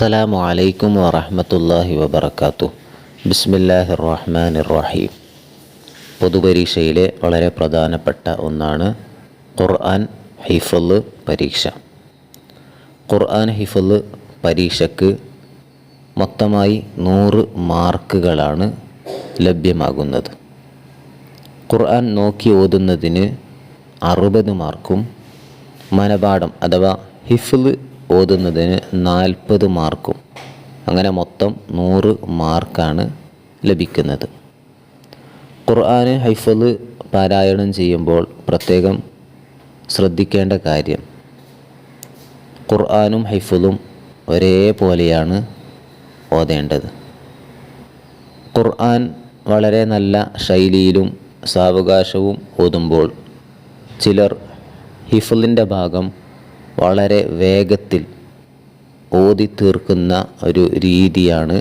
അസ്സലാമു അലൈക്കും വറഹമത്തല്ലാഹി വബർക്കാത്തു ബിസ്മില്ലാഹി റഹ്മാൻ റഹീം പൊതുപരീക്ഷയിലെ വളരെ പ്രധാനപ്പെട്ട ഒന്നാണ് ഖുർആൻ ഹിഫൽ പരീക്ഷ. ഖുർആൻ ഹിഫൽ പരീക്ഷയ്ക്ക് മൊത്തമായി നൂറ് മാർക്കുകളാണ് ലഭ്യമാകുന്നത്. ഖുർആൻ നോക്കി ഓതുന്നതിന് അറുപത് മാർക്കും മനപാഠം അഥവാ ഹിഫ്ല് ഓതുന്നതിന് നാൽപ്പത് മാർക്കും. അങ്ങനെ മൊത്തം നൂറ് മാർക്കാണ് ലഭിക്കുന്നത്. ഖുർആന് ഹൈഫൽ പാരായണം ചെയ്യുമ്പോൾ പ്രത്യേകം ശ്രദ്ധിക്കേണ്ട കാര്യം ഖുർആാനും ഹൈഫലും ഒരേപോലെയാണ് ഓതേണ്ടത്. ഖുർആൻ വളരെ നല്ല ശൈലിയിലും സാവകാശവും ഓതുമ്പോൾ ചിലർ ഹിഫലിന്റെ ഭാഗം വളരെ വേഗത്തിൽ ഓതി തീർക്കുന്ന ഒരു രീതിയാണ്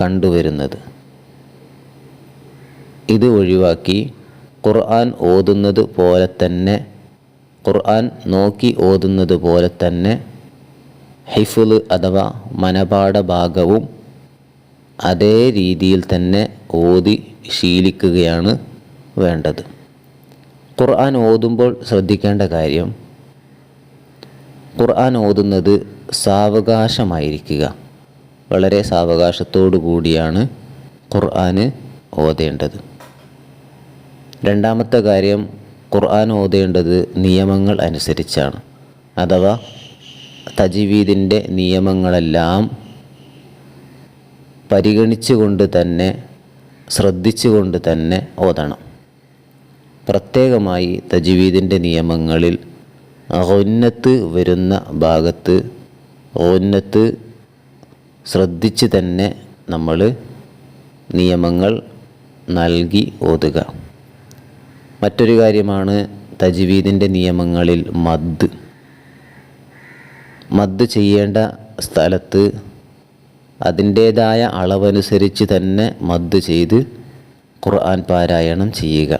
കണ്ടുവരുന്നത്. ഇത് ഒഴിവാക്കി ഖുർആൻ ഓതുന്നത് പോലെ തന്നെ ഖുർആൻ നോക്കി ഓതുന്നത് പോലെ തന്നെ ഹൈഫുൽ അഥവാ മനപാഠ ഭാഗവും അതേ രീതിയിൽ തന്നെ ഓതി ശീലിക്കുകയാണ് വേണ്ടത്. ഖുർആൻ ഓതുമ്പോൾ ശ്രദ്ധിക്കേണ്ട കാര്യം ഖുർആൻ ഓതുന്നത് സാവകാശമായിരിക്കുക. വളരെ സാവകാശത്തോടു കൂടിയാണ് ഖുർആന് ഓതേണ്ടത്. രണ്ടാമത്തെ കാര്യം ഖുർആൻ ഓതേണ്ടത് നിയമങ്ങൾ അനുസരിച്ചാണ്. അഥവാ തജീവീദിന്റെ നിയമങ്ങളെല്ലാം പരിഗണിച്ചുകൊണ്ട് തന്നെ ശ്രദ്ധിച്ചുകൊണ്ട് തന്നെ ഓതണം. പ്രത്യേകമായി തജീവീദിന്റെ നിയമങ്ങളിൽ ഒന്നത്ത് വരുന്ന ഭാഗത്ത് ഒന്നത്ത് ശ്രദ്ധിച്ച് തന്നെ നമ്മൾ നിയമങ്ങൾ നൽകി ഓതുക. മറ്റൊരു കാര്യമാണ് തജ്വീദിന്റെ നിയമങ്ങളിൽ മദ്. മദ് ചെയ്യേണ്ട സ്ഥലത്ത് അതിന്റേതായ അളവനുസരിച്ച് തന്നെ മദ് ചെയ്ത് ഖുർആൻ പാരായണം ചെയ്യുക.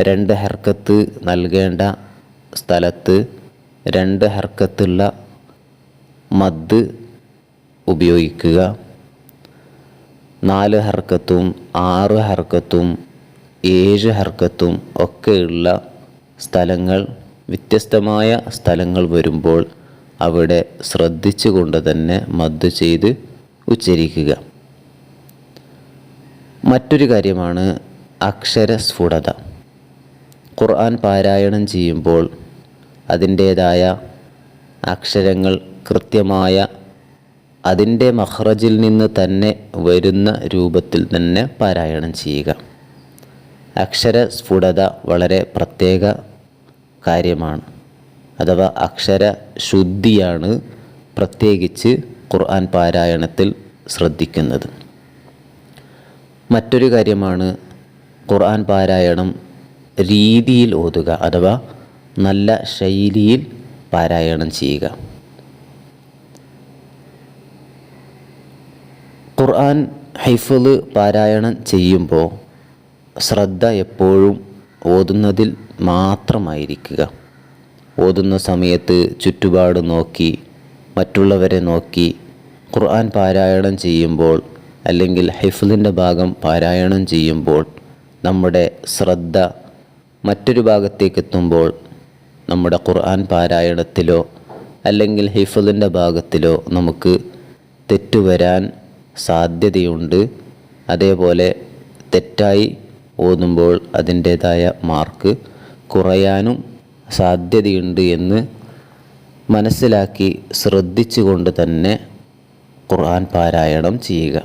രണ്ട് ഹർക്കത്ത് നൽകേണ്ട സ്ഥലത്ത് രണ്ട് ഹർക്കത്തുള്ള മദ് ഉപയോഗിക്കുക. നാല് ഹർക്കത്തും ആറ് ഹർക്കത്തും ഏഴ് ഹർക്കത്തും ഒക്കെയുള്ള സ്ഥലങ്ങൾ വ്യത്യസ്തമായ സ്ഥലങ്ങൾ വരുമ്പോൾ അവിടെ ശ്രദ്ധിച്ചു കൊണ്ട് തന്നെ മദ് ചെയ്ത് ഉച്ചരിക്കുക. മറ്റൊരു കാര്യമാണ് അക്ഷരസ്ഫുടത. ഖുർആൻ പാരായണം ചെയ്യുമ്പോൾ അതിന്റേതായ അക്ഷരങ്ങൾ കൃത്യമായ അതിന്റെ മഹ്റജിൽ നിന്ന് തന്നെ വരുന്ന രൂപത്തിൽ തന്നെ പാരായണം ചെയ്യുക. അക്ഷര സ്ഫുടത വളരെ പ്രത്യേക കാര്യമാണ്. അഥവാ അക്ഷര ശുദ്ധിയാണ് പ്രത്യേകിച്ച് ഖുർആൻ പാരായണത്തിൽ ശ്രദ്ധിക്കുന്നത്. മറ്റൊരു കാര്യമാണ് ഖുർആൻ പാരായണം രീതിയിൽ ഓതുക അഥവാ നല്ല ശൈലിയിൽ പാരായണം ചെയ്യുക. ഖുർആൻ ഹൈഫൽ പാരായണം ചെയ്യുമ്പോൾ ശ്രദ്ധ എപ്പോഴും ഓതുന്നതിൽ മാത്രമായിരിക്കുക. ഓതുന്ന സമയത്ത് ചുറ്റുപാട് നോക്കി മറ്റുള്ളവരെ നോക്കി ഖുർആൻ പാരായണം ചെയ്യുമ്പോൾ അല്ലെങ്കിൽ ഹൈഫലിന്റെ ഭാഗം പാരായണം ചെയ്യുമ്പോൾ നമ്മുടെ ശ്രദ്ധ മറ്റൊരു ഭാഗത്തേക്ക് എത്തുമ്പോൾ നമ്മുടെ ഖുർആൻ പാരായണത്തിലോ അല്ലെങ്കിൽ ഹിഫലിന്റെ ഭാഗത്തിലോ നമുക്ക് തെറ്റുവരാൻ സാധ്യതയുണ്ട്. അതേപോലെ തെറ്റായി ഓതുമ്പോൾ അതിന്റേതായ മാർക്ക് കുറയാനും സാധ്യതയുണ്ട് എന്ന് മനസ്സിലാക്കി ശ്രദ്ധിച്ചുകൊണ്ട് തന്നെ ഖുർആൻ പാരായണം ചെയ്യുക.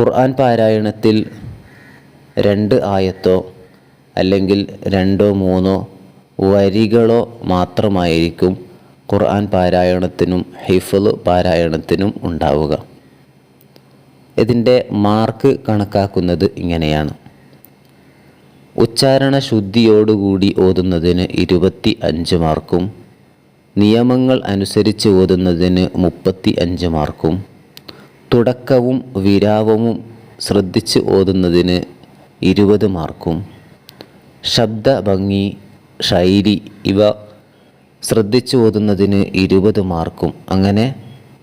ഖുർആൻ പാരായണത്തിൽ രണ്ട് ആയത്തോ അല്ലെങ്കിൽ രണ്ടോ മൂന്നോ വരികളോ മാത്രമായിരിക്കും ഖുർആൻ പാരായണത്തിനും ഹിഫുൽ പാരായണത്തിനും ഉണ്ടാവുക. ഇതിന്റെ മാർക്ക് കണക്കാക്കുന്നത് ഇങ്ങനെയാണ്. ഉച്ചാരണ ശുദ്ധിയോടുകൂടി ഓതുന്നതിന് ഇരുപത്തി അഞ്ച് മാർക്കും നിയമങ്ങൾ അനുസരിച്ച് ഓതുന്നതിന് മുപ്പത്തി അഞ്ച് മാർക്കും തുടക്കവും വിരാവവും ശ്രദ്ധിച്ച് ഓതുന്നതിന് ഇരുപത് മാർക്കും ശബ്ദ ഭംഗി ശൈലി ഇവ ശ്രദ്ധിച്ചു ഓതുന്നതിന് ഇരുപത് മാർക്കും. അങ്ങനെ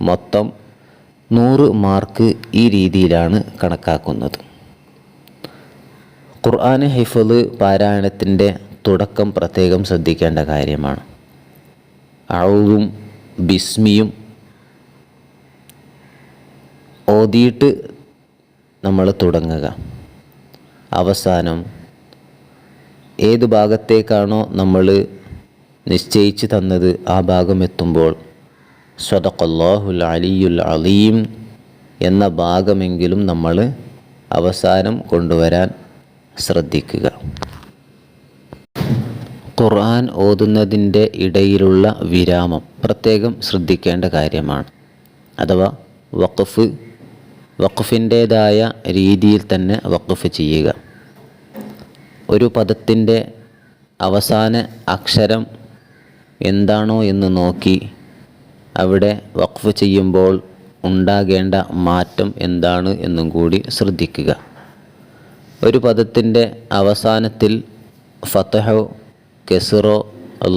മൊത്തം നൂറ് മാർക്ക് ഈ രീതിയിലാണ് കണക്കാക്കുന്നത്. ഖുർആൻ ഹിഫൽ പാരായണത്തിന്റെ തുടക്കം പ്രത്യേകം ശ്രദ്ധിക്കേണ്ട കാര്യമാണ്. അഴുവും ബിസ്മിയും ഓതിയിട്ട് നമ്മൾ തുടങ്ങുക. അവസാനം ഏത് ഭാഗത്തേക്കാണോ നമ്മൾ നിശ്ചയിച്ച് തന്നത് ആ ഭാഗം എത്തുമ്പോൾ സ്വതക്കൊല്ലാഹുൽ അലിയുൽ അലീം എന്ന ഭാഗമെങ്കിലും നമ്മൾ അവസാനം കൊണ്ടുവരാൻ ശ്രദ്ധിക്കുക. ഖുർആൻ ഓതുന്നതിന്റെ ഇടയിലുള്ള വിരാമം പ്രത്യേകം ശ്രദ്ധിക്കേണ്ട കാര്യമാണ്. അഥവാ വഖഫ് വഖഫിന്റേതായ രീതിയിൽ തന്നെ വഖഫ് ചെയ്യുക. ഒരു പദത്തിന്റെ അവസാന അക്ഷരം എന്താണോ എന്ന് നോക്കി അവിടെ വഖഫ് ചെയ്യുമ്പോൾ ഉണ്ടാകേണ്ട മാറ്റം എന്താണ് എന്നും കൂടി ശ്രദ്ധിക്കുക. ഒരു പദത്തിന്റെ അവസാനത്തിൽ ഫത്തഹോ കെസിറോ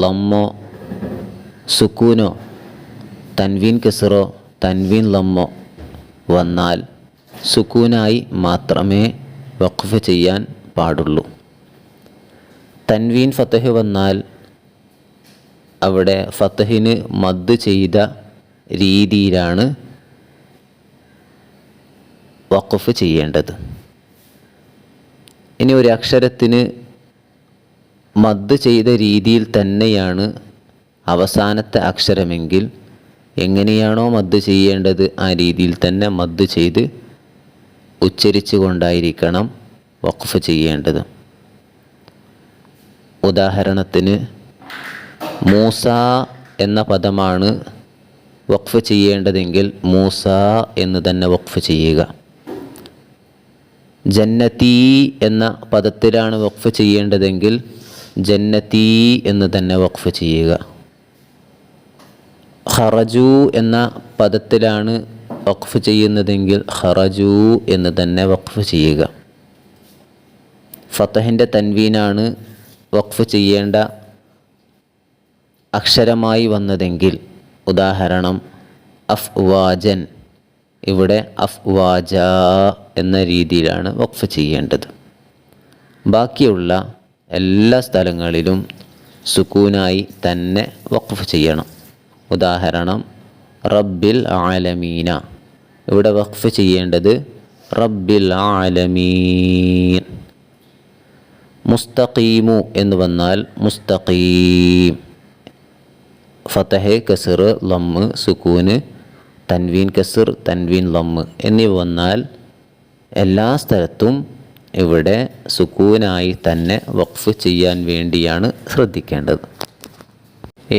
ലമ്മോ സുക്കൂനോ തൻവീൻ കെസിറോ തൻവീൻ ലമ്മോ വന്നാൽ സുക്കൂനായി മാത്രമേ വഖഫ് ചെയ്യാൻ പാടുള്ളൂ. തൻവീൻ ഫത്തഹ് വന്നാൽ അവിടെ ഫത്തഹിന് മദ് ചെയ്ത രീതിയിലാണ് വഖഫ് ചെയ്യേണ്ടത്. ഇനി ഒരു അക്ഷരത്തിന് മദ് ചെയ്ത രീതിയിൽ തന്നെയാണ് അവസാനത്തെ അക്ഷരമെങ്കിൽ എങ്ങനെയാണോ മദ് ചെയ്യേണ്ടത് ആ രീതിയിൽ തന്നെ മദ് ചെയ്ത് ഉച്ചരിച്ചു കൊണ്ടായിരിക്കണം വഖഫ് ചെയ്യേണ്ടത്. ഉദാഹരണത്തിന് മൂസ എന്ന പദമാണ് വഖഫ് ചെയ്യേണ്ടതെങ്കിൽ മൂസ എന്ന് തന്നെ വഖഫ് ചെയ്യുക. ജന്നത്തി എന്ന പദത്തിലാണ് വഖഫ് ചെയ്യേണ്ടതെങ്കിൽ ജന്നത്തി എന്ന് തന്നെ വഖഫ് ചെയ്യുക. ഖറജു എന്ന പദത്തിലാണ് വഖഫ് ചെയ്യുന്നതെങ്കിൽ ഖറജു എന്ന് തന്നെ വഖഫ് ചെയ്യുക. ഫത്തഹിന്റെ തൻവീനാണ് വഖഫ് ചെയ്യേണ്ട അക്ഷരമായി വന്നതെങ്കിൽ ഉദാഹരണം അഫ് വാജൻ ഇവിടെ അഫ് വാജ എന്ന രീതിയിലാണ് വഖഫ് ചെയ്യേണ്ടത്. ബാക്കിയുള്ള എല്ലാ സ്ഥലങ്ങളിലും സുക്കൂനായി തന്നെ വഖഫ് ചെയ്യണം. ഉദാഹരണം റബ്ബിൽ ആലമീന. ഇവിടെ വഖഫ് ചെയ്യേണ്ടത് റബ്ബിൽ ആലമീൻ. മുസ്തഖീമു എന്ന് വന്നാൽ മുസ്തഖീം. ഫതഹ് കസർ ലമ്മ് സുക്കൂന് തൻവീൻ കസർ തൻവീൻ ലമ്മ് എന്നിവ വന്നാൽ എല്ലാ സ്ഥലത്തും ഇവിടെ സുക്കൂനായി തന്നെ വഖഫ് ചെയ്യാൻ വേണ്ടിയാണ് ശ്രദ്ധിക്കേണ്ടത്.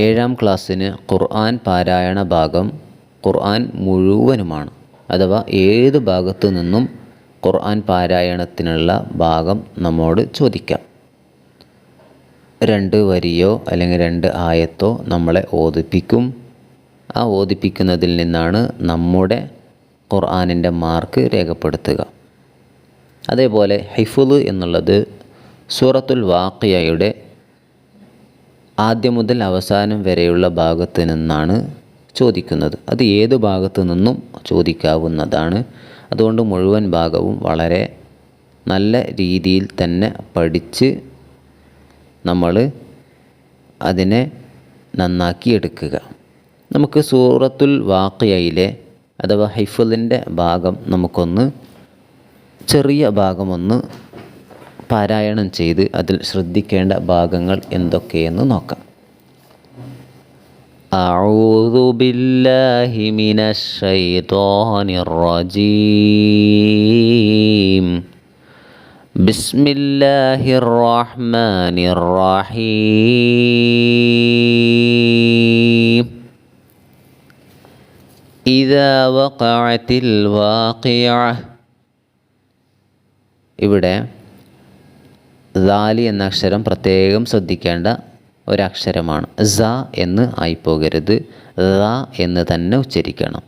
ഏഴാം ക്ലാസ്സിന് ഖുർആൻ പാരായണ ഭാഗം ഖുർആൻ മുഴുവനുമാണ്. അഥവാ ഏത് ഭാഗത്തു നിന്നും ഖുർആൻ പാരായണത്തിനുള്ള ഭാഗം നമ്മോട് ചോദിക്കാം. രണ്ട് വരിയോ അല്ലെങ്കിൽ രണ്ട് ആയത്തോ നമ്മളെ ഓതിപ്പിക്കും ആ ഓതിപ്പിക്കുന്നതിൽ നിന്നാണ് നമ്മുടെ ഖുർആാനിന്റെ മാർക്ക് രേഖപ്പെടുത്തുക. അതേപോലെ ഹിഫുദ് എന്നുള്ളത് സൂറത്തുൽ വാക്കിയയുടെ ആദ്യം മുതൽ അവസാനം വരെയുള്ള ഭാഗത്ത് നിന്നാണ് ചോദിക്കുന്നത്. അത് ഏത് ഭാഗത്തു നിന്നും ചോദിക്കാവുന്നതാണ്? അതുകൊണ്ട് മുഴുവൻ ഭാഗവും വളരെ നല്ല രീതിയിൽ തന്നെ പഠിച്ച് നമ്മൾ അതിനെ നന്നാക്കി എടുക്കുക. നമുക്ക് സൂറത്തുൽ വാക്കയയിലെ അഥവാ ഹൈഫുലിന്റെ ഭാഗം നമുക്കൊന്ന് ചെറിയ ഭാഗമൊന്ന് പാരായണം ചെയ്ത് അതിൽ ശ്രദ്ധിക്കേണ്ട ഭാഗങ്ങൾ എന്തൊക്കെയെന്ന് നോക്കാം. أعوذ بالله من الشيطان الرجيم بسم الله الرحمن الرحيم إذا وقعت الواقعة ഇവിടെ ദാലി എന്ന അക്ഷരം പ്രത്യേകം ശ്രദ്ധിക്കേണ്ട ഒരക്ഷരമാണ്. സ എന്ന് ആയിപ്പോകരുത്. റ എന്ന് തന്നെ ഉച്ചരിക്കണം.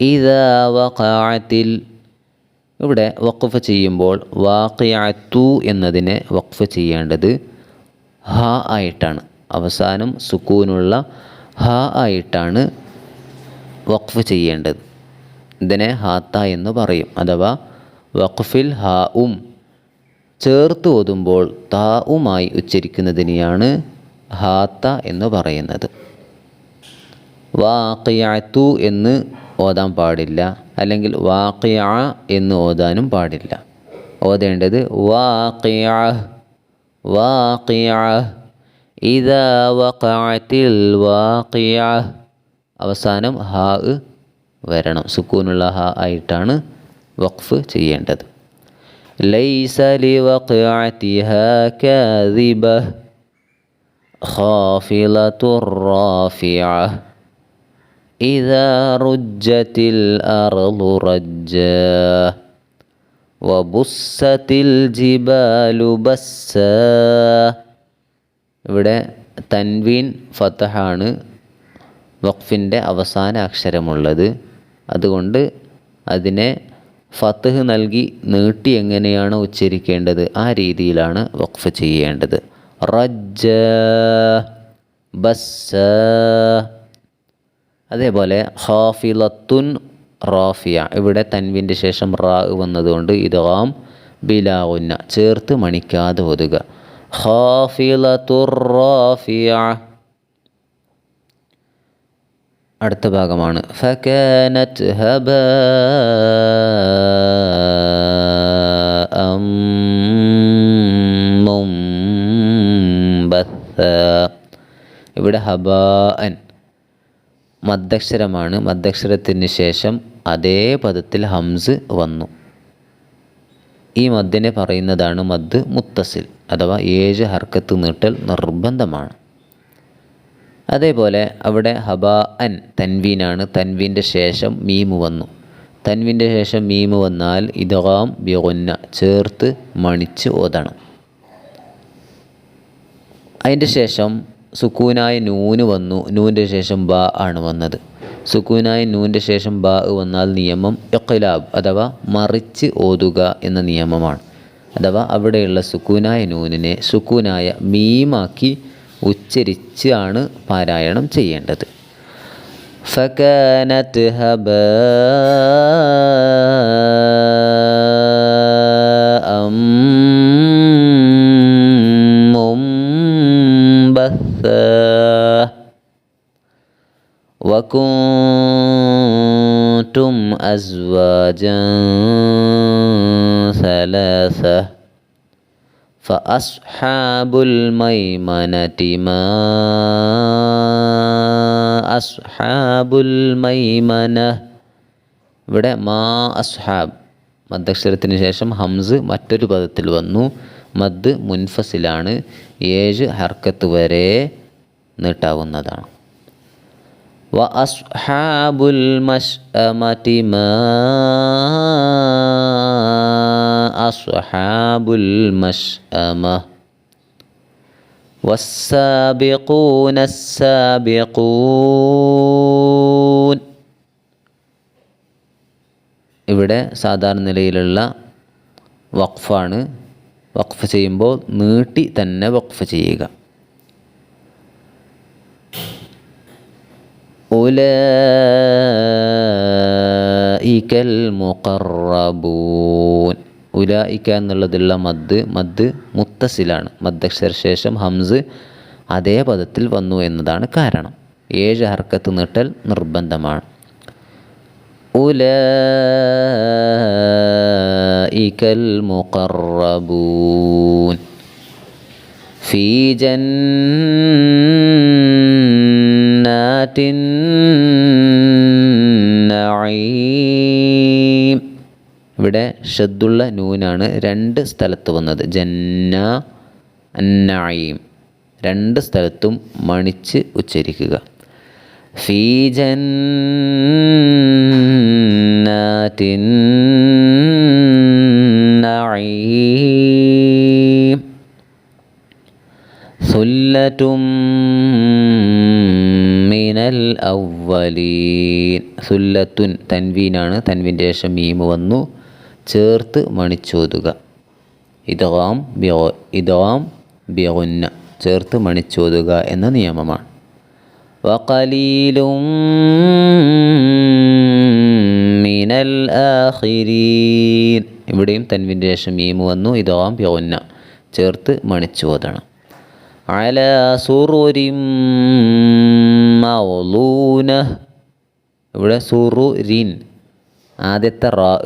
ഇതാവത്തിൽ ഇവിടെ വഖഫ് ചെയ്യുമ്പോൾ വാഖിയത്തു എന്നതിനെ വഖഫ് ചെയ്യേണ്ടത് ഹ ആയിട്ടാണ്. അവസാനം സുക്കൂനുള്ള ഹ ആയിട്ടാണ് വഖഫ് ചെയ്യേണ്ടത്. ഇതിനെ ഹാത്ത എന്ന് പറയും. അഥവാ വഖഫിൽ ഹാ ഉം ചേർത്ത് ഓതുമ്പോൾ താ ഉമായി ഉച്ചരിക്കുന്നതിനെയാണ് ഹാത്ത എന്ന് പറയുന്നത്. വാക്കിയത്തു എന്ന് ഓതാൻ പാടില്ല. അല്ലെങ്കിൽ വാക്കിയ എന്ന് ഓതാനും പാടില്ല. ഓതേണ്ടത് വാക്കിയ വാക്കിയ ഇതാ വാക്കിയ അവസാനം ഹാ വരണം. സുക്കൂനുള്ള ഹാ ആയിട്ടാണ് വഖഫ് ചെയ്യേണ്ടത്. ലൈസ ലി വഖഅത്തിഹാ കാദിബ. خافضة رافعة إذا رجت الأرض رجا وبست الجبال بسا ഇവിടെ തൻവീൻ ഫത്തഹാണ് വഖഫിൻ്റെ അവസാന അക്ഷരമുള്ളത് അതുകൊണ്ട് അതിനെ ഫത്തഹ് നൽകി നീട്ടി എങ്ങനെയാണ് ഉച്ചരിക്കേണ്ടത് ആ രീതിയിലാണ് വഖഫ് ചെയ്യേണ്ടത് റജ്ജ ബസ്സ അതേപോലെ ഹാഫിലത്തുൻ റാഫിയ. ഇവിടെ തൻവിന്റെ ശേഷം റാ വന്നതുകൊണ്ട് ഇതാം ബിലാവുന്ന ചേർത്ത് മണിക്കാതെ ഒതുക ഹാഫിലത്തുർ റാഫിയ. അടുത്ത ഭാഗമാണ്. ഫകാനത്ത് ഹബ ഇവിടെ ഹബാൻ മദ്ദക്ഷരമാണ്. മദ്ദക്ഷരത്തിന് ശേഷം അതേ പദത്തിൽ ഹംസ് വന്നു. ഈ മദ്ദിനെ പറയുന്നതാണ് മദ് മുത്തസിൽ അഥവാ ഏഴ് ഹർക്കത്ത് നീട്ടൽ നിർബന്ധമാണ്. അതേപോലെ അവിടെ ഹബ അൻ തൻവീനാണ്. തൻവീന്റെ ശേഷം മീമ് വന്നു. തൻവിന്റെ ശേഷം മീമ് വന്നാൽ ഇതാം ബിഗുന്ന ചേർത്ത് മണിച്ച് ഓതണം. അതിന്റെ ശേഷം സുക്കൂനായ നൂന് വന്നു. നൂന്റെ ശേഷം ബ ആണ് വന്നത്. സുക്കൂനായ നൂന്റെ ശേഷം ബ വന്നാൽ നിയമം ഇഖ്ലാബ് അഥവാ മറിച്ച് ഓതുക എന്ന നിയമമാണ്. അഥവാ അവിടെയുള്ള സുക്കൂനായ നൂനിനെ സുക്കൂനായ മീമാക്കി ഉച്ചരിച്ച് ആണ് പാരായണം ചെയ്യേണ്ടത്. ഫകാനത്ത് ഹബ അം منبثا وكنتم أزواجا ثلاثة فأصحاب الميمنة ما അസ്ഹാബുൽ മൈമന ഇവിടെ മാ അസ്ഹാബ് മദ്ദക്ഷരത്തിന് ശേഷം ഹംസ് മറ്റൊരു പദത്തിൽ വന്നു മദ് മുൻഫസിലാണ് ഏഴ് ഹർക്കത്ത് വരെ നീട്ടാവുന്നതാണ് വ അസ്ഹാബുൽ മഷ്അമതി മാ അസ്ഹാബുൽ മഷ്അമ والسابقون السابقون ഇവിടെ സാധാരണ നിലയിലുള്ള വഖഫാണ് വഖഫ് ചെയ്യുമ്പോൾ നീട്ടി തന്നെ വഖഫ് ചെയ്യുക. ഉലൈക്കൽ മുഖറബൂൻ. ഉലായിക്ക എന്നുള്ളതുള്ള മദ് മദ് മുത്തസിലാണ്. മദ്ദക്ഷര ശേഷം ഹംസ് അതേ പദത്തിൽ വന്നു എന്നതാണ് കാരണം. ഏഴ് ഹർക്കത്ത് നീട്ടൽ നിർബന്ധമാണ്. ജന്നാത്തിൻ നഈം ഇവിടെ ഷദ്ദുള്ള നൂനാണ് രണ്ട് സ്ഥലത്ത് വന്നത്. ജന്ന അന്നായിം രണ്ട് സ്ഥലത്തും മണിച്ച് ഉച്ചരിക്കുക. ഫീ ജന്നാത്തിൻ നഈം സുല്ലത്തും മിനൽ അവലീൻ സുല്ലത്തുൻ തൻവീനാണ് തൻവിന്റെ ശേഷം മീമ് വന്നു. ചേർത്ത് മണിച്ചോതുക. ഇതാം ബ്യോ ഇതാം ബ്യോന്ന ചേർത്ത് മണിച്ചോതുക എന്ന നിയമമാണ്. വകലീലും മിനൽ ആഖിരീൻ. ഇവിടെയും തൻവിന്റെ ശേഷം മീമ് വന്നു ഇതാം പ്യോന്ന ചേർത്ത് മണിച്ചോദണം അല സുറുരിം മൗലൂന. ഇവിടെ സുറുരിൻ. ആദ്യത്തെ റാ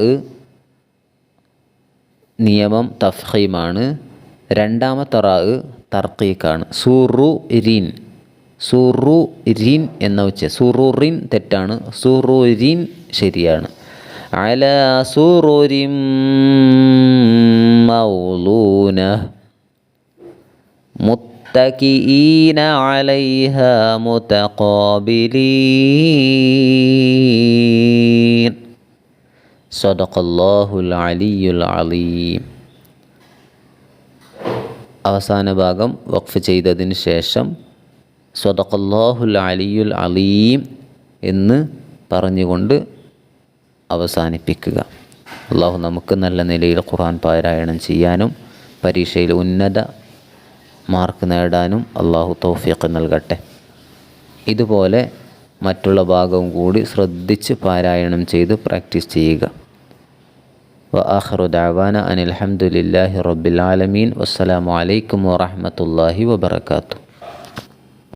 നിയമം തഫ്ഹീമാണ് രണ്ടാമത്തെ റാ തർക്കീക്കാണ് സുറു റിൻ സുറു റിൻ എന്ന ഉച്ച. സുറുറിൻ തെറ്റാണ്. സുറുരിൻ ശരിയാണ്. അല സുറുരിൻ മൗലൂന മുത്തകിഈന അലൈഹ മുതഖാബിലീൻ. സദഖല്ലാഹുൽ അലിയുൽ അലീം. അവസാന ഭാഗം വഖഫ് ചെയ്തതിന് ശേഷം സദഖല്ലാഹുൽ അലിയുൽ അലീം എന്ന് പറഞ്ഞുകൊണ്ട് അവസാനിപ്പിക്കുക അള്ളാഹു നമുക്ക് നല്ല നിലയിൽ ഖുർആൻ പാരായണം ചെയ്യാനും പരീക്ഷയിൽ ഉന്നത മാർക്ക് നേടാനും അള്ളാഹു തൗഫീഖ് നൽകട്ടെ ഇതുപോലെ മറ്റുള്ള ഭാഗവും കൂടി ശ്രദ്ധിച്ച് പാരായണം ചെയ്ത് പ്രാക്ടീസ് ചെയ്യുക وآخر دعوانا أن الحمد لله رب العالمين والسلام عليكم ورحمة الله وبركاته